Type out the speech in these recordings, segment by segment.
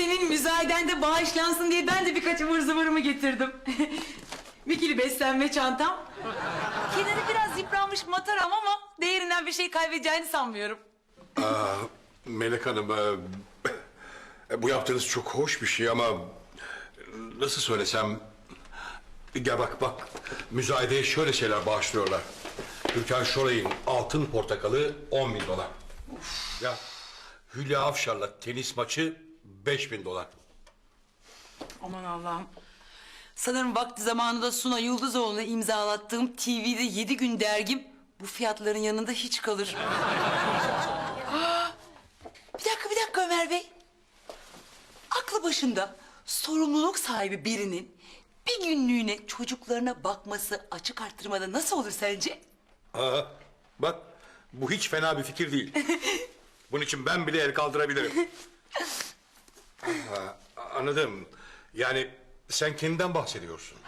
Senin müzayedende bağışlansın diye ben de birkaç ıvır zıvırımı getirdim. Bikili beslenme çantam. Kenarı biraz yıpranmış mataram ama değerinden bir şey kaybedeceğini sanmıyorum. Melek Hanım, e, bu yaptığınız çok hoş bir şey ama nasıl söylesem... Gel bak bak, müzayedeye şöyle şeyler bağışlıyorlar. Türkan Şoray'ın altın portakalı 10 bin dolar. Ya Hülya Avşar'la tenis maçı 5 bin dolar. Aman Allah'ım. Sanırım vakti zamanında Suna Yıldızoğlu'na imzalattığım TV'de yedi gün dergim bu fiyatların yanında hiç kalır. Aa, bir dakika bir dakika Ömer Bey. Aklı başında sorumluluk sahibi birinin bir günlüğüne çocuklarına bakması açık arttırmada nasıl olur sence? Aa, bak bu hiç fena bir fikir değil. Bunun için ben bile el kaldırabilirim. Anladım. Yani sen kendinden bahsediyorsun.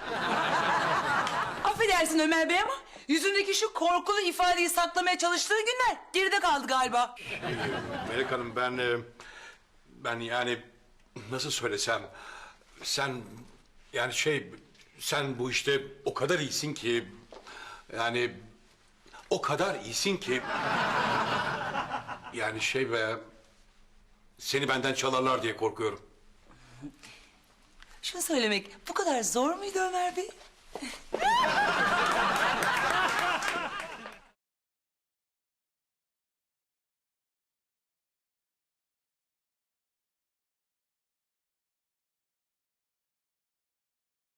Affedersin Ömer Bey ama yüzündeki şu korkulu ifadeyi saklamaya çalıştığı günler geride kaldı galiba. Melek Hanım ben e, ben yani nasıl söylesem sen yani şey sen bu işte o kadar iyisin ki yani o kadar iyisin ki yani şey be seni benden çalarlar diye korkuyorum. Şunu söylemek bu kadar zor muydu Ömer Bey?